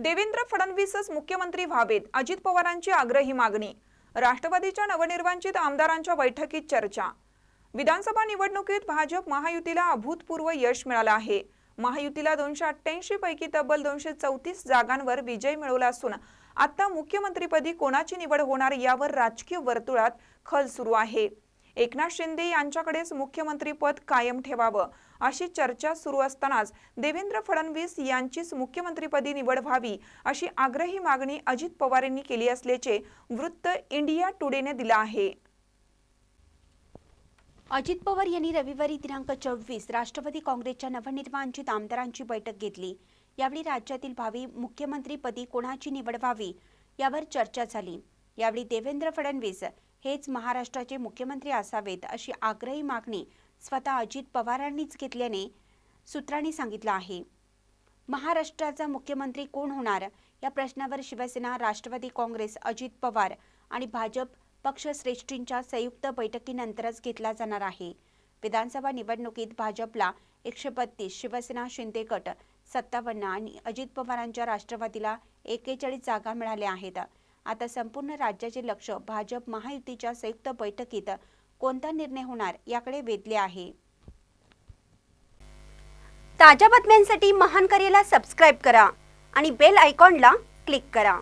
देवेंद्र फडणवीसच मुख्यमंत्री व्हावेत अजित पवारांची आग्रही मागणी राष्ट्रवादीच्या नवनिर्वाचित आमदारांच्या बैठकीत चर्चा. विधानसभा निवडणुकीत भाजप महायुतीला अभूतपूर्व यश मिळालं आहे. महायुतीला दोनशे अठ्ठ्याऐंशी पैकी तब्बल दोनशे चौतीस जागांवर विजय मिळवला असून आता मुख्यमंत्रीपदी कोणाची निवड होणार यावर राजकीय वर्तुळात खल सुरू आहे. एकनाथ शिंदे यांच्याकडेच मुख्यमंत्रीपद कायम ठेवावं अशी चर्चा सुरू असतानाच देवेंद्र फडणवीस यांचीच मुख्यमंत्रीपदी निवड व्हावी अशी आग्रही मागणी अजित पवार यांनी केली असल्याचे वृत्त इंडिया टुडेने दिलं आहे. अजित पवार यांनी रविवारी दिनांक चोवीस राष्ट्रवादी काँग्रेसच्या नवनिर्वाचित आमदारांची बैठक घेतली. यावेळी राज्यातील भावी मुख्यमंत्रीपदी कोणाची निवड व्हावी यावर चर्चा झाली. यावेळी देवेंद्र फडणवीस हेच महाराष्ट्राचे मुख्यमंत्री असावेत अशी आग्रही मागणी स्वतः अजित पवारांनीच घेतल्याने सूत्रांनी सांगितलं आहे. महाराष्ट्राचा मुख्यमंत्री कोण होणार? या प्रश्नावर शिवसेना राष्ट्रवादी काँग्रेस अजित पवार आणि भाजप पक्षश्रेष्ठींच्या संयुक्त बैठकीनंतरच घेतला जाणार आहे. विधानसभा निवडणुकीत भाजपला एकशे बत्तीस शिवसेना शिंदे गट सत्तावन्न आणि अजित पवारांच्या राष्ट्रवादीला एकेचाळीस जागा मिळाल्या आहेत. आता संपूर्ण राज्याचे लक्ष भाजप महायुतीच्या संयुक्त बैठकीत कोणता निर्णय होणार याकडे वेधले आहे. ताज्या बातम्यांसाठी महान करेला सबस्क्राईब करा आणि बेल आयकॉनला क्लिक करा.